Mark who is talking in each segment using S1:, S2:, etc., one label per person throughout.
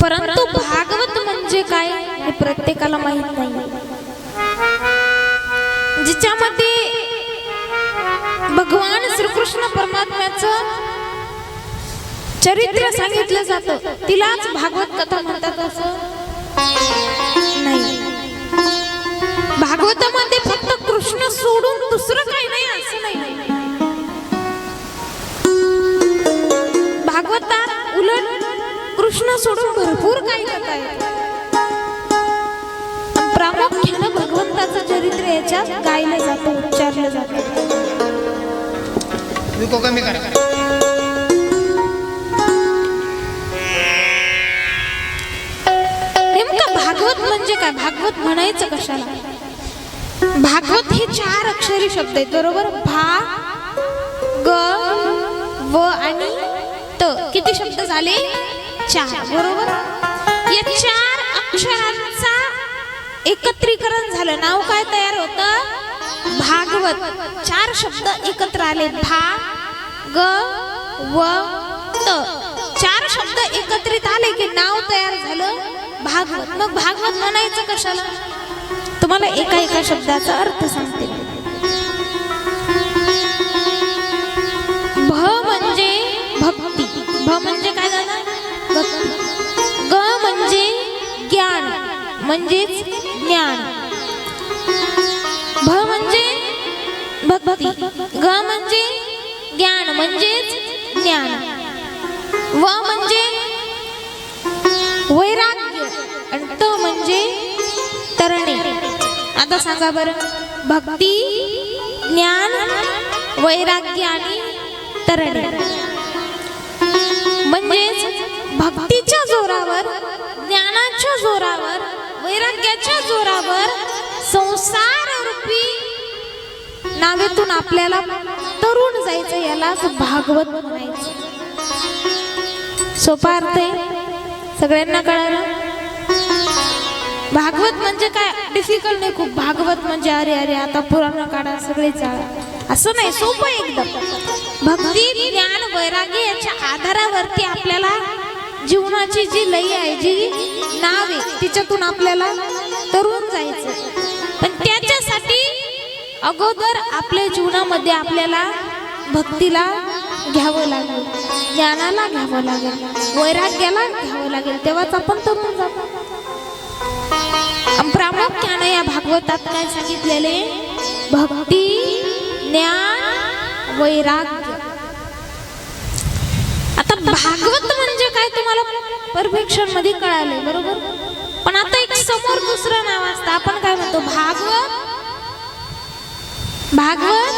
S1: परंतु भागवत म्हणजे काय हे प्रत्येकाला माहीत नाही. जिच्यामध्ये भगवान श्रीकृष्ण परमात्म्याचं चरित्र सांगितलं जातं तिलाच भागवत कथा म्हणतात असं नाही. कृष्ण सोडून भरपूर काही कथा आहेत प्रामुख्यानं भगवंताचं चरित्र याच्यात गायलं जातं उच्चारलं जातं.
S2: कमी करा
S1: भागवत म्हणजे काय? भागवत म्हणायचं कशाला? भागवत हे चार अक्षरी शब्द आहेत बरोबर? भा ग व आणि त. किती शब्द झाले? चार बरोबर? या चार अक्षरांचा एकत्रीकरण झालं. नाव काय तयार होतं? भागवत. चार शब्द एकत्र आले. भा ग व त. चार शब्द एकत्रित आले की नाव तयार झालं? भागवत. मग भागवत म्हणायचं कशाला? तुम्हाला एका एका शब्दाचा अर्थ सांगते. भ म्हणजे भक्ती. भ म्हणजे काय झालं भक्ती ग म्हणजे ज्ञान म्हणजेच ज्ञान. भ म्हणजे भक्ती ग म्हणजे ज्ञान म्हणजेच ज्ञान. व म्हणजे वैराग्य आणि त म्हणजे तरणे. आता सांगा बरं. भक्ती ज्ञान वैराग्य आणि तरणे. म्हणजेच भक्तीच्या जोरावर ज्ञानाच्या जोरावर वैराग्याच्या जोरावर संसार रूपी नावेतून आपल्याला तरुण जायचं यालाच भागवत म्हणायचं. सोपा अर्थ आहे. सगळ्यांना कळालं? भागवत म्हणजे काय? डिफिकल्ट नाही खूप भागवत म्हणजे अरे अरे आता पुराण काढा सगळे चाळा असं नाही सोपं एकदम. भक्ती ज्ञान वैराग्य याच्या आधारावरती आपल्याला जीवनाची जी लई आहे जी नाव आहे तिच्यातून आपल्याला तरुण जायचं पण त्याच्यासाठी अगोदर आपल्या जीवनामध्ये आपल्याला भक्तीला घ्यावं लागेल ज्ञानाला घ्यावं लागेल वैराग्याला घ्यावं लागेल तेव्हाच आपण तरुण जातो प्रामुख्यानं या भागवतात काय सांगितलेले भक्ती ज्ञान वैराग्य भागवत म्हणजे काय तुम्हाला परफेक्शनमध्ये कळाले बरोबर? पण आता एक समोर दुसरं नाव असतं. आपण काय म्हणतो? भागवत? भागवत?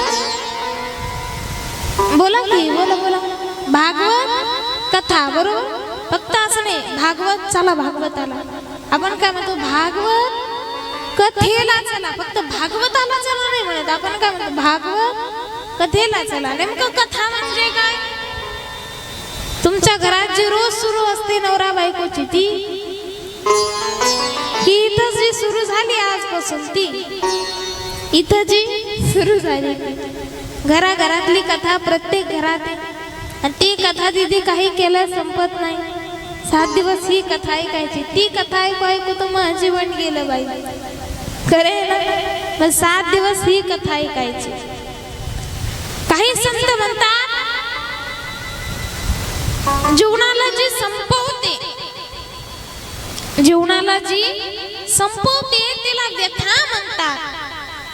S1: बोला की बोला बोला. भागवत कथा बरोबर? फक्त असं नाही. भागवत चला भागवताला. आपण काय म्हणतो? भागवत कथेला चला. फक्त भागवताला चला नाही म्हणत. आपण काय म्हणतो? भागवत कथेला चला. नेमकं कथा म्हणजे काय? तुमच्या घरात जी रोज सुरू असते नवरा बायकोची ती ही इथं जी सुरू झाली आजपासून ती इथं जी सुरू झाली. घराघरातली कथा प्रत्येक घरात आणि ती कथा दिदी काही केलं संपत नाही. सात दिवस ही कथा ऐकायची. ती कथा ऐकू ऐकू तर मग जीवन गेलं बाई. खरे ना? मग सात दिवस ही कथा ऐकायची. काही संत म्हणतात जीवनाला जी संपवते जीवनाला जी संपवते तिला व्यथा म्हणतात.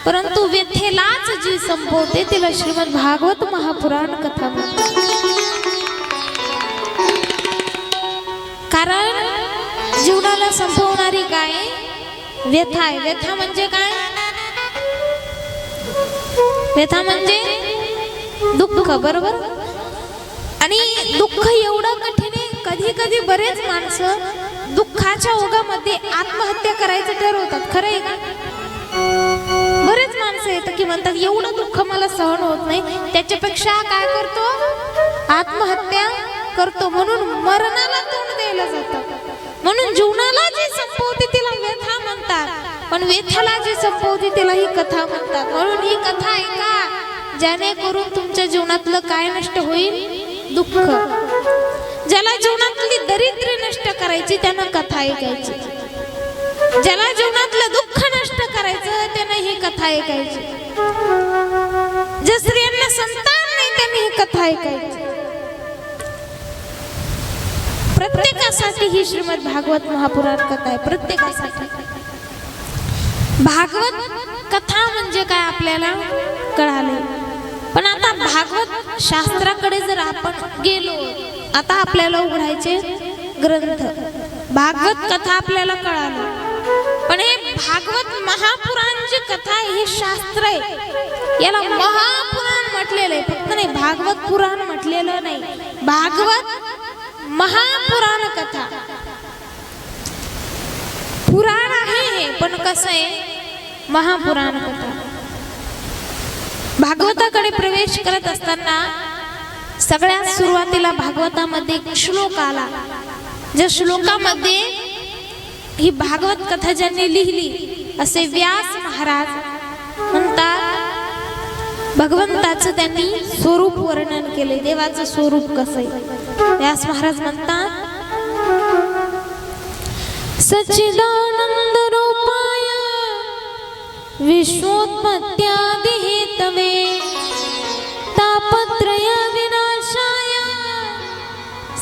S1: परंतु व्यथेलाच जी संपवते तिला श्रीमद भागवत महापुराण कथा म्हणतात. कारण जीवनाला संपवणारी काय? व्यथा आहे. व्यथा म्हणजे काय? व्यथा म्हणजे दुःख बरोबर? आणि दुःख एवढं कठीण आहे. कधी कधी बरेच माणसं दुःखाच्या ओघामध्ये आत्महत्या करायचं ठरवतात खरं आहे का? बरेच माणसं येतं की म्हणतात एवढं दुःख मला सहन होत नाही. त्याच्यापेक्षा काय करतो? आत्महत्या करतो. म्हणून मरणाला तोंड द्यायला जातं. म्हणून जीवनाला जी संपवते तिला व्यथा म्हणतात. पण व्यथाला जी संपवते तिला ही कथा म्हणतात. म्हणून ही कथा ऐका. जेणेकरून तुमच्या जीवनातलं काय नष्ट होईल? दुःख. ज्याला जीवनातली दरिद्र नष्ट करायची त्यानं कथा ऐकायची. ज्याला जीवनातलं दुःख नष्ट करायचं त्यानं ही कथा ऐकायची. ज्या स्त्रियांना संतान नाही त्यांनी ही कथा ऐकायची. प्रत्येकासाठी ही श्रीमद भागवत महापुराण कथा आहे. प्रत्येकासाठी. भागवत कथा म्हणजे काय आपल्याला कळाले भागवत शास्त्राकडे जर आपण गेलो आता आपल्याला उघडायचे ग्रंथ. भागवत कथा आपल्याला कळाली. पण हे भागवत महापुराणची कथा आहे हे शास्त्र आहे. याला महापुराण म्हटलेलं आहे. फक्त नाही भागवत पुराण म्हटलेलं नाही. भागवत महापुराण कथा. पुराण आहे हे पण कसं आहे? महापुराण कथा. भागवताकडे प्रवेश करत असताना सगळ्यात सुरुवातीला भागवतामध्ये एक श्लोक आला. ज्या श्लोकामध्ये ही भागवत कथा ज्यांनी लिहिली असे व्यास महाराज म्हणतात भगवंताचं त्यांनी स्वरूप वर्णन केले. देवाचं स्वरूप कसं आहे? व्यास महाराज म्हणतात सचिदानंद विश्वोत्पत्त्यादि हेतवे तापत्रय विनाशाय।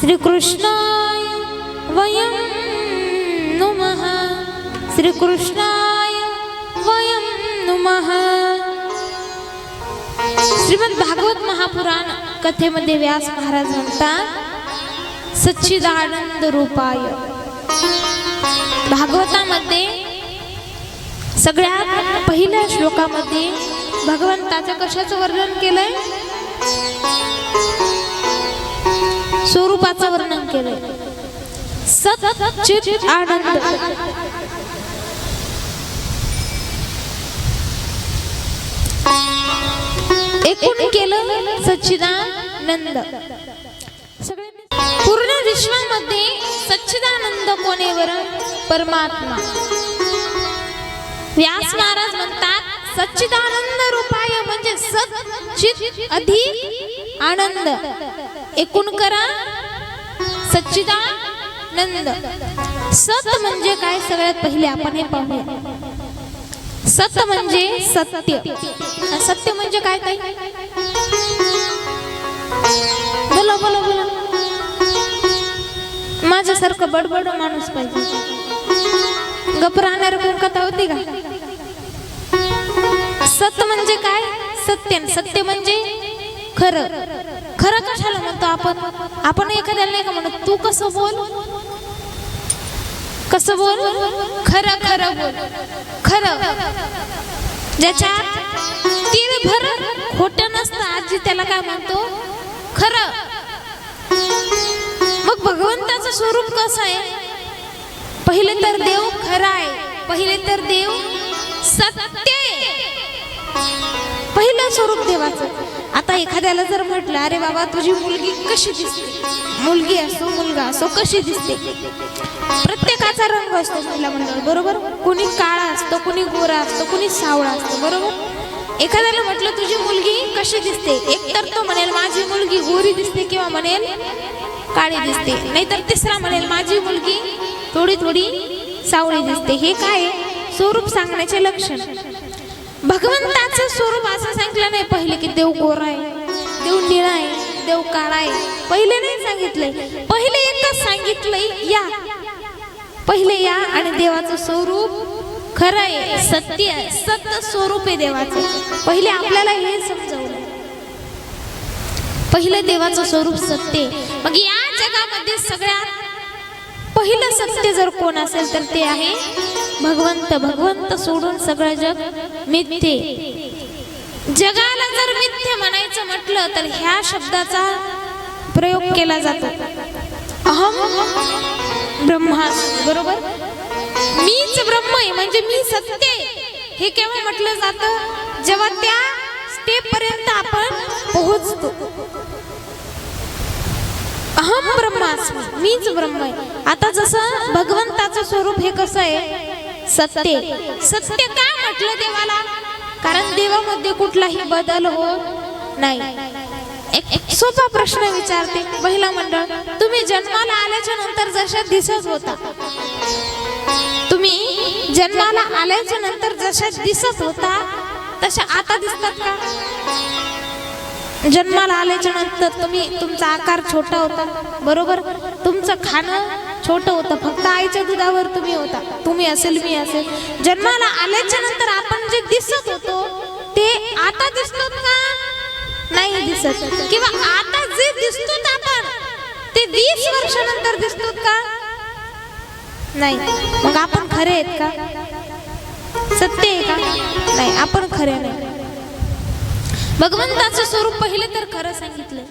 S1: श्रीकृष्णाय वयं नुमः। श्रीकृष्णाय वयं नुमः। श्रीमद भागवत महापुराण कथेमध्ये व्यास महाराज म्हणतात सच्चिदानंद रूपाय। भागवतामध्ये सगळ्यात पहिल्या श्लोकामध्ये भगवंताचं कशाचं वर्णन केलंय? स्वरूपाचं वर्णन केलंय. सचित आनंद. एकूण केलं सच्चिदानंद. सगळ्यांनी पूर्ण विश्वामध्ये सच्चिदानंद कोणेवर परमात्मा. व्यास महाराज म्हणतात सच्चिदानंद रूपाय म्हणजे सचित अधिक आनंद. एकूण करा सच्चिदानंद. सत म्हणजे काय? सगळ्यात पहिले आपण हे पाहूया. सत म्हणजे सत्य. सत्य म्हणजे काय काय बोला बोला बोला. माझ्यासारखं बडबड माणूस पाहिजे. गप राहणार कोण कथा होती का? सत म्हणजे काय? सत्य. सत्य म्हणजे खरं. खरं कशाला म्हणतो आपण? आपण एखाद्याला नाही का म्हणत तू कसं बोल? कसं बोल? खरं खरं बोल. खरं. ज्याच्यात तीळ भर खोट नसतं. आजी त्याला काय म्हणतो? खरं. मग भगवंताचं स्वरूप कसं आहे? पहिले तर देव खरा आहे. पहिले तर देव सत्य आहे स्वरूप देवाचं. आता एखाद्याला जर म्हटलं अरे बाबा तुझी मुलगी कशी दिसते? मुलगी असो मुलगा असो कशी दिसते? प्रत्येकाचा रंग असतो महिला मंडळ म्हणजे, बरोबर? कुणी काळा असतो कुणी गोरा असतो कुणी सावळा असतो बरोबर? एखाद्याला म्हटलं तुझी मुलगी कशी दिसते? एक तर तो म्हणेल माझी मुलगी गोरी दिसते किंवा म्हणेल काळी दिसते. नाहीतर तिसरा म्हणेल माझी मुलगी थोडी थोडी सावळी दिसते. हे काय? स्वरूप सांगण्याचे लक्षण. भगवंताचं स्वरूप असं सांगितलं नाही. पहिले की देव गोरा आहे देव निळा आहे देव काळा आहे. पहिले नाही सांगितलंय. पहिले एकच सांगितलंय या. पहिले या आणि देवाचं स्वरूप खरं आहे सत्य आहे. सत्य स्वरूप आहे देवाचं. पहिले आपल्याला हे समजवलं. पहिलं देवाचं स्वरूप सत्य मग या जगामध्ये सगळ्यात पहिलं सत्य जर कोण असेल तर ते आहे भगवंत भगवंत सोडून सगळं जग मिथ्ये. जगाला जर मिथ्य म्हणायचं म्हटलं तर ह्या शब्दाचा प्रयोग केला जातो. अहम ब्रह्मा बरोबर? मीच ब्रह्म आहे म्हणजे मी सत्य हे केव्हा म्हटलं जातं? जेव्हा त्या स्टेप पर्यंत आपण पोहोचतो. अहम ब्रह्मास्मी मीच ब्रह्म आहे. आता जसं भगवंताचं स्वरूप हे कसं आहे? सत्य. सत्य का म्हटलं देवाला? कारण देवामध्ये कुठलाही बदल होत नाही. एक एक सोपा प्रश्न विचारते महिला मंडळ तुम्ही जन्माला आल्याच्यानंतर जशा दिसत होता? तुम्ही जन्माला आल्याच्यानंतर जशा दिसत होता तशा आता दिसतात का? जन्माला आल्याच्यानंतर तुम्ही तुमचा आकार छोटा होता बरोबर? तुमचं खाणं छोटं होतं फक्त आईच्या दुधावर तुम्ही होता. तुम्ही असेल मी असेल. जन्माला आल्याच्यानंतर आपण जे दिसत होतो ते आता दिसतो का? नाही दिसत. किंवा आता जे दिसतो आपण ते वीस वर्षानंतर दिसतो का? नाही. मग आपण खरे आहेत का? सत्य आहे का? नाही आपण खरे नाही. भगवंताचं स्वरूप पहिले तर खरं सांगितलं.